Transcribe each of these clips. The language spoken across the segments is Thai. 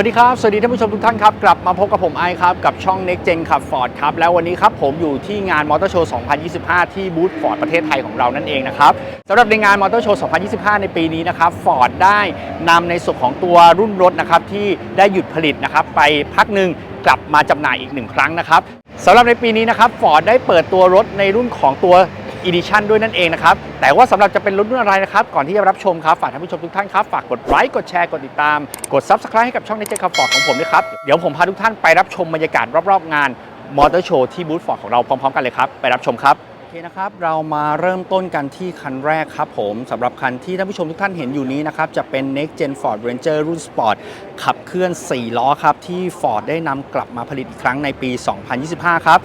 วัสดีครับ สวัสดีท่านผู้ชมทุกท่านครับ กลับมาพบกับผมไอครับ กับช่อง Next Gen ขับ Ford ครับ แล้ววันนี้ครับผมอยู่ที่งานมอเตอร์โชว์ 2025 ที่บูธ Ford ประเทศไทยของเรานั่นเองนะครับสำหรับในงานมอเตอร์โชว์ 2025 ในปีนี้นะครับ Ford ได้นำในส่วนของตัวรุ่นรถนะครับที่ได้หยุดผลิตนะครับไปพักหนึ่งกลับมาจำหน่ายอีกหนึ่งครั้งนะครับสำหรับในปีนี้นะครับ Ford ได้เปิดตัวรถในรุ่นของตัว Edition ด้วยนั่นเองนะครับ แต่ว่าสำหรับจะเป็นรุ่นอะไรนะครับ ก่อนที่จะรับชมครับ ฝากท่านผู้ชมทุกท่านครับ ฝากกดไลค์กดแชร์กดติดตาม กด Subscribe ให้กับช่องในเจคับฟอร์ดของผมด้วยครับ เดี๋ยวผมพาทุกท่านไปรับชมบรรยากาศรอบๆงานมอเตอร์โชว์ที่บูธฟอร์ดของเราพร้อมๆ กันเลยครับไปรับชมครับโอเคนะครับเรามาเริ่มต้นกันที่คันแรกครับผมสำหรับคันที่ท่านผู้ชมทุกท่านเห็นอยู่นี้นะครับ จะเป็น Next Gen Ford Ranger รุ่น Sport ขับเคลื่อน 4 ล้อครับ ที่ Ford ได้นำกลับมาผลิตอีกครั้งในปี 2025 ครับ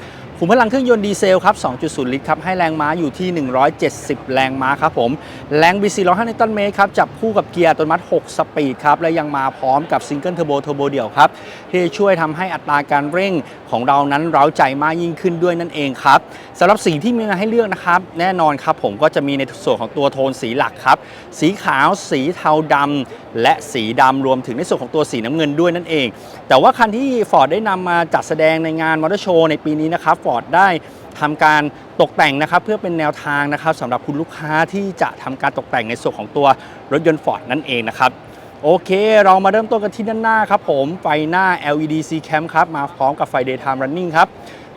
ขุมพลังเครื่องยนต์ดีเซลครับ 2.0 ลิตรครับ ให้แรงม้าอยู่ที่ 170 แรงม้าครับผม แรงบี405 นิวตันเมตรครับ จับคู่กับเกียร์อัตโนมัติ 6 สปีดครับ และยังมาพร้อมกับซิงเกิลเทอร์โบเทอร์โบเดี่ยวครับ ที่ช่วยทำให้อัตราการเร่งของเรานั้นเร้าใจมากยิ่งขึ้นด้วยนั่นเองครับสำหรับสีที่มีมาให้เลือกนะครับ แน่นอนครับผมก็จะมีในส่วนของตัวโทนสีหลักครับ สีขาว สีเทาดำและสีดำรวมถึงในส่วนของตัวสีน้ำเงินด้วยนั่นเอง แต่ว่าคันที่ Ford ได้นำมาจัดแสดงในงานมอเตอร์โชว์ในปีนี้นะครับ Ford ได้ทำการตกแต่งนะครับ เพื่อเป็นแนวทางนะครับสำหรับคุณลูกค้าที่จะทำการตกแต่งในส่วนของตัวรถยนต์ Ford นั่นเองนะครับโอเค เรามาเริ่มต้นกันที่ด้านหน้าครับผมไฟหน้า LED C Cam ครับมาพร้อมกับไฟ Daytime Running ครับ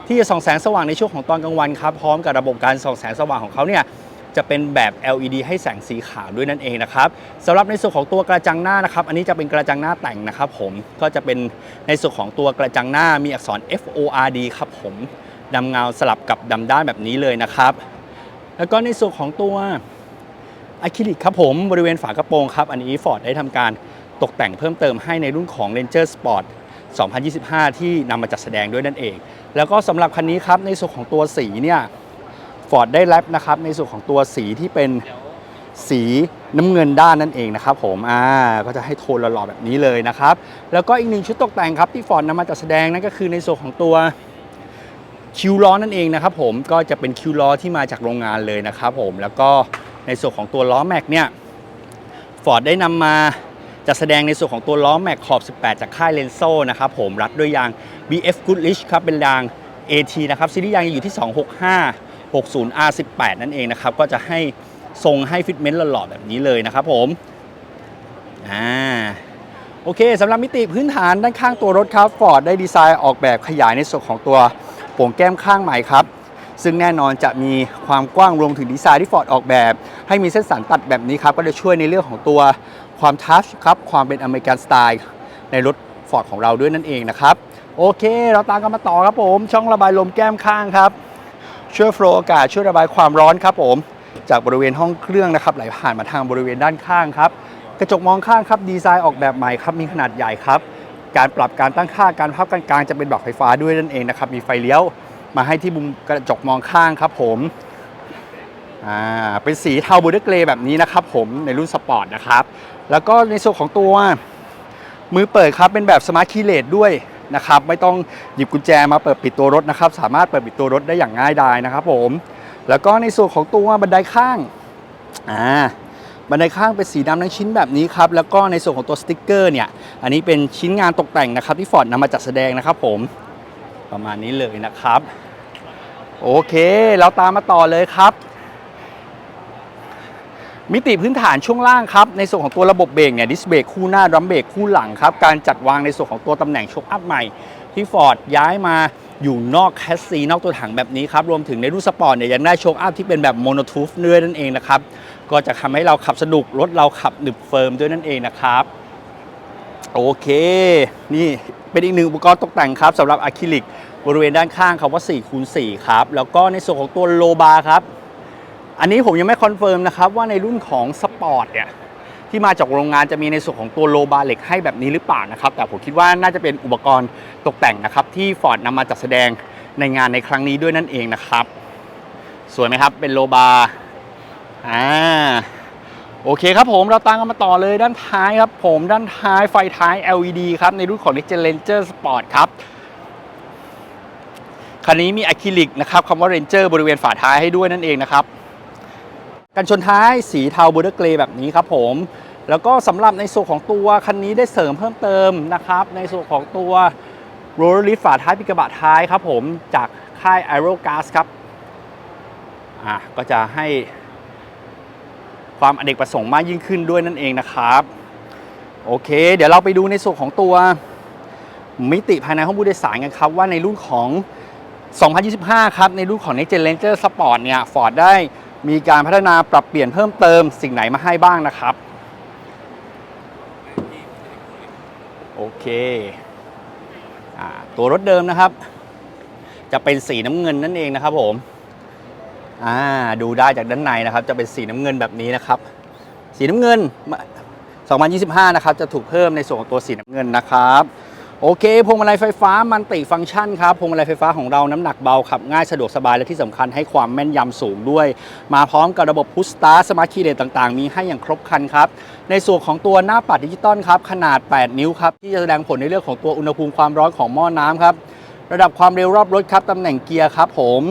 ที่จะส่องแสงสว่างในช่วงของตอนกลางวันครับพร้อมกับระบบการส่องแสงสว่างของเขาเนี่ยจะเป็นแบบ LED ให้แสงสีขาวด้วยนั่นเองนะครับสำหรับในส่วนของตัวกระจังหน้านะครับ อันนี้จะเป็นกระจังหน้าแต่งนะครับผมก็จะเป็นในส่วนของตัวกระจังหน้ามีอักษร FORD ครับผม ดำเงาสลับกับดำด้านแบบนี้เลยนะครับ แล้วก็ในส่วนของตัวอะคริลิกครับผมบริเวณฝากระโปรงครับ อันนี้ Ford ได้ทำการตกแต่งเพิ่มเติมให้ในรุ่นของ Ranger Sport 2025 ที่นำมาจัดแสดงด้วยนั่นเอง แล้วก็สำหรับคันนี้ครับในส่วนของตัวสีเนี่ย Ford ได้แรปนะครับในส่วนของตัวสีที่เป็นสีน้ำเงินด้านนั่นเองนะครับผมอ่าก็จะให้โทนหล่อๆแบบนี้เลยนะครับ แล้วก็อีกหนึ่งชุดตกแต่งครับที่ Ford นำมาจัดแสดงนั่นก็คือในส่วนของตัว คิวล้อนั่นเองนะครับผมก็จะเป็นคิวล้อที่มาจากโรงงานเลยนะครับผมแล้วก็ในส่วนของตัวล้อแม็กเนี่ยฟอร์ดได้นำมาจัดแสดงในส่วนของตัวล้อแม็กขอบ 18 จากค่ายเลนโซนะครับผมรัดด้วยยาง BF Goodrich ครับเป็นยาง AT นะครับซีรีส์ยางอยู่ที่ 265 60 R18 นั่นเองนะครับก็จะให้ทรงให้ฟิตเมนต์หล่อๆแบบนี้เลยนะครับผมอ่าโอเคสำหรับมิติพื้นฐานด้านข้างตัวรถครับ Ford ได้ดีไซน์ออกแบบขยายในส่วนของตัว โป่งแก้มข้างใหม่ครับ ซึ่งแน่นอนจะมีความกว้างรวมถึงดีไซน์ที่ Ford ออกแบบ ให้มีเส้นสันตัดแบบนี้ครับ ก็จะช่วยในเรื่องของตัวความทัชครับ ความเป็นอเมริกันสไตล์ในรถ Ford ของเราด้วยนั่นเองนะครับ โอเค เราตามกันมาต่อครับผม ช่องระบายลมแก้มข้างครับ ช่วยโฟล์อากาศช่วยระบายความร้อนครับผม จากบริเวณห้องเครื่องนะครับไหลผ่านมาทางบริเวณด้านข้างครับ กระจกมองข้างครับดีไซน์ออกแบบใหม่ครับมีขนาดใหญ่ครับ การปรับการตั้งค่าการพับกันกลางจะเป็นแบบไฟฟ้าด้วยนั่นเองนะครับ มีไฟเลี้ยวมาให้ที่มุมกระจกมองข้างครับผมอ่าเป็นสีเทาบูเดเกรย์แบบนี้นะครับผมในรุ่นสปอร์ตนะครับ แล้วก็ในส่วนของตัวมือเปิดครับเป็นแบบสมาร์ทคีย์เลสด้วยนะครับ ไม่ต้องหยิบกุญแจมาเปิดปิดตัวรถนะครับ สามารถเปิดปิดตัวรถได้อย่างง่ายดายนะครับผม แล้วก็ในส่วนของตัวบันไดข้างอ่า บันไดข้างเป็นสีดำทั้งชิ้นแบบนี้ครับแล้วก็ในส่วนของตัวสติกเกอร์เนี่ยอันนี้เป็นชิ้นงานตกแต่งนะครับที่ฟอร์ดนำมาจัดแสดงนะครับผมประมาณนี้เลยนะครับ โอเค เราตามมาต่อเลยครับ มิติพื้นฐานช่วงล่างครับ ในส่วนของตัวระบบเบรกเนี่ยดิสเบรกคู่หน้ารัมเบรกคู่หลังครับ การจัดวางในส่วนของตัวตำแหน่งโชคอัพใหม่ ที่ฟอร์ดย้ายมาอยู่นอกแคสซีนอกตัวถังแบบนี้ครับ รวมถึงในรุ่นสปอร์ตเนี่ยยังได้โชคอัพที่เป็นแบบโมโนทูฟด้วยนั่นเองนะครับ ก็จะทำให้เราขับสนุกรถเราขับหนึบเฟิร์มด้วยนั่นเองนะครับ โอเค นี่เป็นอีกหนึ่งอุปกรณ์ตกแต่งครับสำหรับอะคริลิกบริเวณด้านข้างคำว่า4คูณ4ครับ แล้วก็ในส่วนของตัวโลบาร์ครับ อันนี้ผมยังไม่คอนเฟิร์มนะครับ ว่าในรุ่นของสปอร์ตเนี่ยที่มาจากโรงงานจะมีในส่วนของตัวโลบาร์เหล็กให้แบบนี้หรือเปล่านะครับ แต่ผมคิดว่าน่าจะเป็นอุปกรณ์ตกแต่งนะครับ ที่ Ford นำมาจัดแสดงในงานในครั้งนี้ด้วยนั่นเองนะครับ สวยไหมครับเป็นโลบาร์ อ่าโอเคครับผมเราตามกันมาต่อเลยด้านท้ายครับผมด้านท้ายไฟท้าย LED ครับ ในรุ่นของ Next Gen Ranger Sport ครับคันนี้มีอะคริลิกนะครับคำว่า Ranger บริเวณฝาท้ายให้ด้วยนั่นเองนะครับกันชนท้ายสีเทาบูเดอร์เกรย์แบบนี้ครับผมแล้วก็สำหรับในส่วนของตัวคันนี้ได้เสริมเพิ่มเติมนะครับ ในส่วนของตัวโรลลิฟฝาท้ายปีกระบะท้ายครับผมจากค่าย a e r o g a s ครับอะก็จะให้ ความอเนกประสงค์มากยิ่งขึ้นด้วยนั่นเองนะครับ โอเค เดี๋ยวเราไปดูในส่วนของตัวมิติภายในห้องผู้โดยสารกันครับ ว่าในรุ่นของ 2025 ครับ ในรุ่นของ Next Gen Ranger Sport เนี่ย Ford ได้มีการพัฒนาปรับเปลี่ยนเพิ่มเติมสิ่งไหนมาให้บ้างนะครับ โอเคอตัวรถเดิมนะครับ จะเป็นสีน้ำเงินนั่นเองนะครับผม อ่าดูได้จากด้านในนะครับ จะเป็นสีน้ำเงินแบบนี้นะครับ สีน้ำเงิน 2025 นะครับ จะถูกเพิ่มในส่วนของตัวสีน้ำเงินนะครับ โอเคพวงมาลัยไฟฟ้ามันติฟังก์ชันครับพวงมาลัยไฟฟ้าของเราน้ำหนักเบาขับง่ายสะดวกสบายและที่สำคัญให้ความแม่นยำสูงด้วย มาพร้อมกับระบบพุชสตาร์สมาร์ทคีย์เลนต่างๆ มีให้อย่างครบครันครับในส่วนของตัวหน้าปัดดิจิตอลครับขนาด 8 นิ้วครับที่จะแสดงผลในเรื่องของตัวอุณหภูมิความร้อนของหม้อน้ำครับระดับความเร็วรอบรถครับตำแหน่งเกียร์ครับผม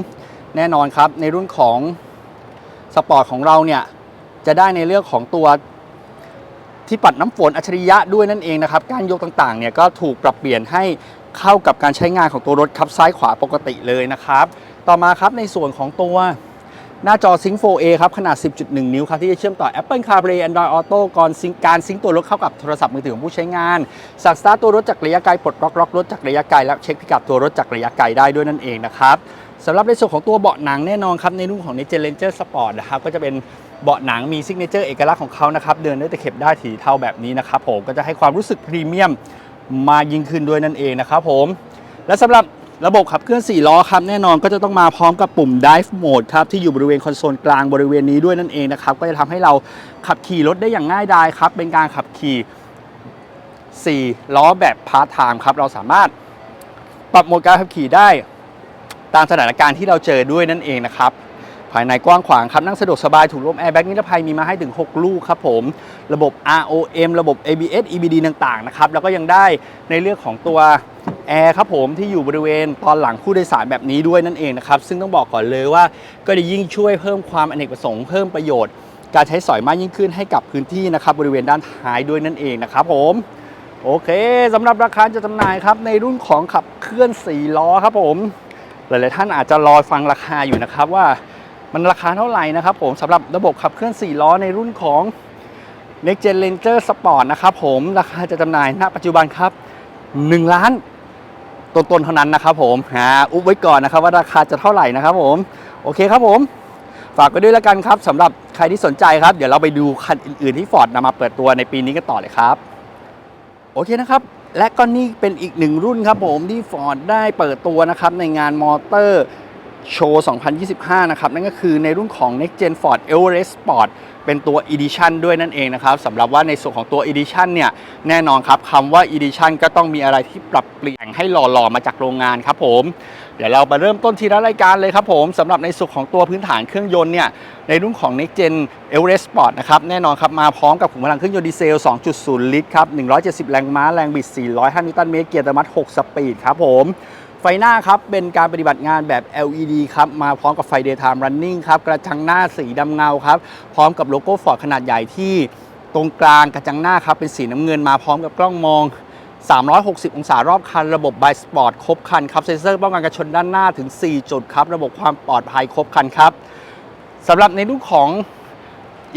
แน่นอนครับ ในรุ่นของสปอร์ตของเราเนี่ย จะได้ในเรื่องของตัวที่ปัดน้ำฝนอัจฉริยะด้วยนั่นเองนะครับ การยกต่างๆเนี่ยก็ถูกปรับเปลี่ยนให้เข้ากับการใช้งานของตัวรถครับซ้ายขวาปกติเลยนะครับ ต่อมาครับในส่วนของตัว หน้าจอ Sync 4A ครับ ขนาด 10.1 นิ้วครับ ที่จะเชื่อมต่อ Apple CarPlay Android Auto ก่อนการซิงค์ตัวรถเข้ากับโทรศัพท์มือถือของผู้ใช้งาน สั่งสตาร์ทตัวรถจากระยะไกลปลดล็อกล็อกรถจากระยะไกลและเช็คพิกัดตัวรถจากระยะไกลได้ด้วยนั่นเองนะครับสำหรับในส่วนของตัวเบาะหนังแน่นอนครับ ในรุ่นของ Next Gen Ranger Sport นะครับก็จะเป็นเบาะหนังมีซิกเนเจอร์เอกลักษณ์ของเขานะครับเดินด้วยตะเข็บได้ถีเท่าแบบนี้นะครับผมก็จะให้ความรู้สึกพรีเมียมมายิ่งขึ้นด้วยนั่นเองนะครับผมและสำหรับ ระบบขับเคลื่อน 4 ล้อครับแน่นอนก็จะต้องมาพร้อมกับปุ่ม Drive Mode ครับที่อยู่บริเวณคอนโซลกลางบริเวณนี้ด้วยนั่นเองนะครับก็จะทำให้เราขับขี่รถได้อย่างง่ายดายครับเป็นการขับขี่ 4 ล้อแบบพาร์ทไทม์ครับเราสามารถปรับโหมดการขับขี่ได้ตามสถานการณ์ที่เราเจอด้วยนั่นเองนะครับภายในกว้างขวางครับนั่งสะดวกสบายถูกลมแอร์แบ็กนิรภัยมีมาให้ถึง 6 ลูกครับผม ระบบ ROM ระบบ ABS EBD ต่างๆนะครับแล้วก็ยังได้ในเรื่องของตัว แอร์ครับผมที่อยู่บริเวณตอนหลังผู้โดยสารแบบนี้ด้วยนั่นเองนะครับ ซึ่งต้องบอกก่อนเลยว่าก็จะยิ่งช่วยเพิ่มความอเนกประสงค์เพิ่มประโยชน์ การใช้สอยมากยิ่งขึ้นให้กับพื้นที่นะครับบริเวณด้านท้ายด้วยนั่นเองนะครับผมโอเคสำหรับราคาจะจำหน่ายครับในรุ่นของขับเคลื่อน4ล้อครับผมหลายๆท่านอาจจะรอฟังราคาอยู่นะครับว่ามันราคาเท่าไหร่นะครับผมสำหรับระบบขับเคลื่อน4ล้อในรุ่นของ Next Gen Ranger Sport นะครับผมราคาจะจำหน่ายณปัจจุบันครับ1ล้าน ต้นๆเท่านั้นนะครับผมหาอุบไว้ก่อนนะครับว่าราคาจะเท่าไหร่นะครับผมโอเคครับผมฝากไว้ด้วยแล้วกันครับสำหรับใครที่สนใจครับ เดี๋ยวเราไปดูคันอื่นๆที่ Ford นำมาเปิดตัวในปีนี้กันต่อเลยครับ โอเคนะครับ และก็นี่เป็นอีกหนึ่งรุ่นครับผมที่ Ford ได้เปิดตัวนะครับในงานมอเตอร์ โชว์ 2025 นะครับ นั่นก็คือในรุ่นของ Next Gen Ford Everest Sport เป็นตัว Edition ด้วยนั่นเองนะครับสำหรับว่าในส่วนของตัว Edition เนี่ย แน่นอนครับคำว่า Edition ก็ต้องมีอะไรที่ปรับเปลี่ยนให้หล่อๆ มาจากโรงงานครับผม เดี๋ยวเราไปเริ่มต้นทีละรายการเลยครับผมสำหรับในส่วนของตัวพื้นฐานเครื่องยนต์เนี่ย ในรุ่นของ Next Gen Everest Sport นะครับ แน่นอนครับ มาพร้อมกับขุมพลังเครื่องยนต์ดีเซล 2.0 ลิตรครับ 170 แรงม้า แรงบิด 405 นิวตันเมตร เกียร์อัตโนมัติ 6 สปีดครับผม ไฟหน้าครับเป็นการปฏิบัติงานแบบ LED ครับมาพร้อมกับไฟ Daytime Running ครับกระจังหน้าสีดำเงาครับพร้อมกับโลโก้ Ford ขนาดใหญ่ที่ตรงกลางกระจังหน้าครับเป็นสีน้ำเงินมาพร้อมกับกล้องมอง 360 องศารอบคัน ระบบ b บ Sport ครบคันครับเซ็นเซอร์ป้องกันการชนด้านหน้าถึง 4 จุดครับ ระบบความปลอดภัยครบคันครับสำหรับในรุ่นของ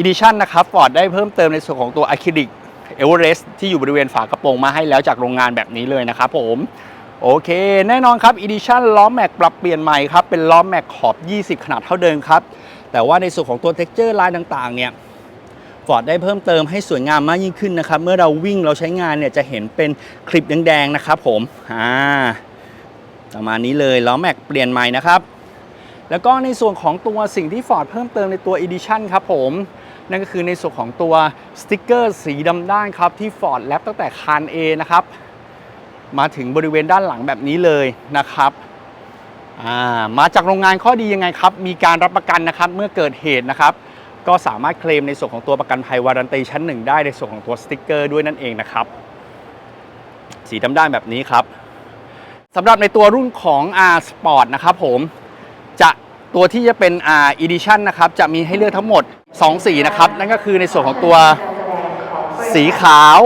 Edition นะครับ Ford ได้เพิ่มเติมในส่วนของตัว Acrylic Everest ที่อยู่บริเวณฝากระโปรงมาให้แล้วจากโรงงานแบบนี้เลยนะครับผม โอเค แน่นอนครับ Edition ล้อแม็กปรับเปลี่ยนใหม่ครับ เป็นล้อแม็กขอบ 20 ขนาดเท่าเดิมครับ แต่ว่าในส่วนของตัว texture ลายต่างๆ เนี่ยฟอร์ดได้เพิ่มเติมให้สวยงามมากยิ่งขึ้นนะครับ เมื่อเราวิ่งเราใช้งานเนี่ยจะเห็นเป็นคลิปแดงๆ นะครับผม อ่า ประมาณนี้เลยล้อแม็กเปลี่ยนใหม่นะครับ แล้วก็ในส่วนของตัวสิ่งที่ Ford เพิ่มเติมในตัว Edition ครับผมนั่นก็คือในส่วนของตัวสติกเกอร์สีดำด้านครับที่ Ford แลบตั้งแต่คาน A นะครับ มาถึงบริเวณด้านหลังแบบนี้เลยนะครับามาจากโรงงานข้อดียังไงครับ มีการรับประกันนะครับเมื่อเกิดเหตุนะครับ ก็สามารถเคลมในส่วนของตัวประกันภัยวารันตีชั้นหนึ่งได้ในส่วนของตัวสติกเกอร์ด้วยนั่นเองนะครับ สีดำด้านแบบนี้ครับสำหรับในตัวรุ่นของ R Sport นะครับผมจะตัวที่จะเป็น R Edition นะครับจะมีให้เลือกทั้งหมด 2 สีนะครับ นั่นก็คือในส่วนของตัวสีขาว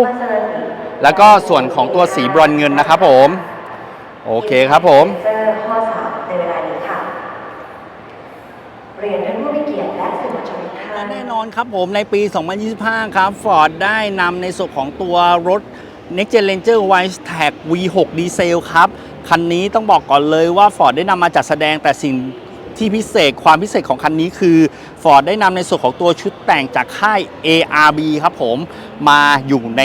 แล้วก็ส่วนของตัวสีบรอนซ์เงินนะครับผม โอเคครับผม เซอร์ข้อสามในเวลานี้ค่ะ เรียนท่านผู้มีเกียรติและสื่อมวลชนทุกท่าและน แน่นอนครับผมในปี 2025 ครับ Ford ได้นำในส่วนของตัวรถ Next Gen Ranger Wise Tag V6 ดีเซลครับ คันนี้ต้องบอกก่อนเลยว่า Ford ได้นำมาจัดแสดงแต่สิ่ง ที่พิเศษความพิเศษของคันนี้คือ Ford ได้นำในส่วนของตัวชุดแต่งจากค่าย ARB ครับผม มาอยู่ใน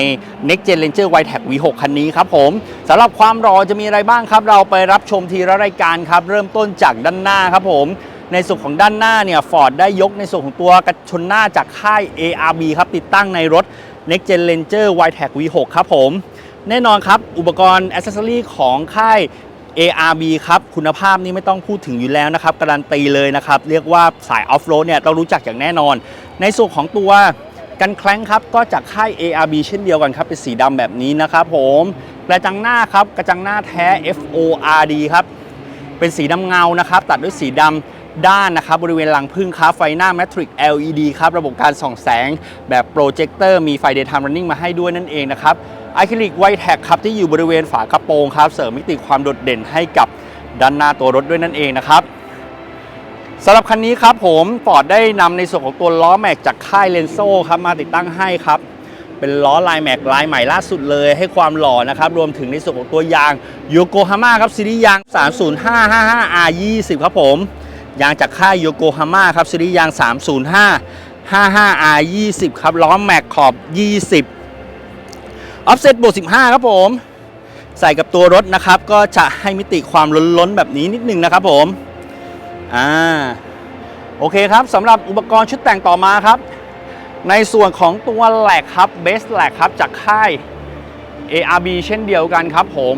Next Gen Ranger Wise Tag V6 คันนี้ครับผมสำหรับความรอจะมีอะไรบ้างครับ เราไปรับชมทีละรายการครับ เริ่มต้นจากด้านหน้าครับผมในส่วนของด้านหน้าเนี่ยฟอร์ดได้ยกในส่วนของตัวกระชนหน้าจากค่าย ARB ครับติดตั้งในรถ Next Gen Ranger y t e c V6 ครับผม แน่นอนครับ อุปกรณ์อ c เซ s ซอรีของค่าย ARB ครับคุณภาพนี่ไม่ต้องพูดถึงอยู่แล้วนะครับการันตีเลยนะครับเรียกว่าสายออฟโรดเนี่ยต้องรู้จักอย่างแน่นอน ในส่วนของตัวกันแคล้งครับก็จากค่าย ARB เช่นเดียวกันครับเป็นสีดำแบบนี้นะครับผมกระจังหน้าครับกระจังหน้าแท้ FORD ครับเป็นสีดำเงานะครับตัดด้วยสีดำด้านนะครับบริเวณหลังพึ่งครับไฟหน้า Matrix LED ครับระบบการส่องแสงแบบโปรเจคเตอร์มีไฟ Daytime Running มาให้ด้วยนั่นเองนะครับ อะคริลิกไวท์แท็กครับที่อยู่บริเวณฝากระโปรงครับเสริมมิติความโดดเด่นให้กับด้านหน้าตัวรถด้วยนั่นเองนะครับสำหรับคันนี้ครับผมฟอร์ดได้นำในส่วนของตัวล้อแม็กจากค่ายเลนโซครับมาติดตั้งให้ครับ เป็นล้อลายแม็กลายใหม่ล่าสุดเลย ให้ความหล่อนะครับ รวมถึงในส่วนของตัวยางโยโกฮาม่าครับซีรีส์ยาง 30555 R20 ครับผมยางจากค่ายโยโกฮาม่าครับซีรีส์ยาง 305 55 R20 ครับล้อแม็กขอบ 20 ออฟเซตบวก15 ครับผม ใส่กับตัวรถนะครับ ก็จะให้มิติความล้นๆแบบนี้นิดนึงนะครับผมอ่าโอเคครับสำหรับอุปกรณ์ชุดแต่งต่อมาครับ ในส่วนของตัวแหลกครับเบสแหลกครับจากค่าย ARB เช่นเดียวกันครับผม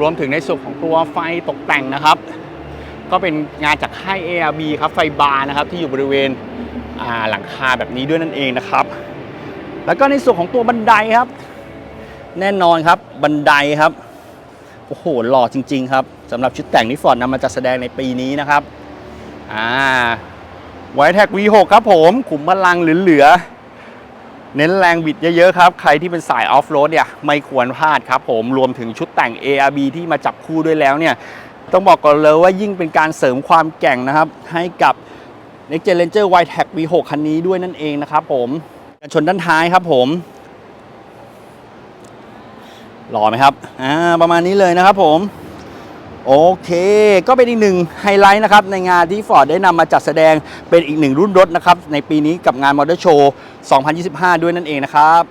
รวมถึงในส่วนของตัวไฟตกแต่งนะครับ ก็เป็นงานจากค่าย ARB ครับไฟบาร์นะครับที่อยู่บริเวณหลังคาแบบนี้ด้วยนั่นเองนะครับ แล้วก็ในส่วนของตัวบันไดครับ แน่นอนครับบันไดครับ โอ้โหหล่อจริง ๆ ครับสำหรับชุดแต่งที่ฟอร์ดนำมาจัดแสดงในปีนี้นะครับอ่าไวแท็ก V6 ครับผม ขุมพลังเหลือๆเน้นแรงบิดเยอะ ๆ ครับ ใครที่เป็นสายออฟโรดเนี่ยไม่ควรพลาดครับผมรวมถึงชุดแต่ง ARB ที่มาจับคู่ด้วยแล้วเนี่ย ต้องบอกก่อนเลยว่ายิ่งเป็นการเสริมความแก่งนะครับ ให้กับ Next Gen Ranger y t e c V6 คันนี้ด้วยนั่นเองนะครับผมกันชนด้านท้ายครับผม หล่อไหมครับอ่าประมาณนี้เลยนะครับผม โอเค ก็เป็นอีกหนึ่งไฮไลท์นะครับ ในงานที่ Ford ได้นำมาจัดแสดงเป็นอีกหนึ่งรุ่นรถนะครับ ในปีนี้กับงานมอเตอร์โชว์ 2025 ด้วยนั่นเองนะครับ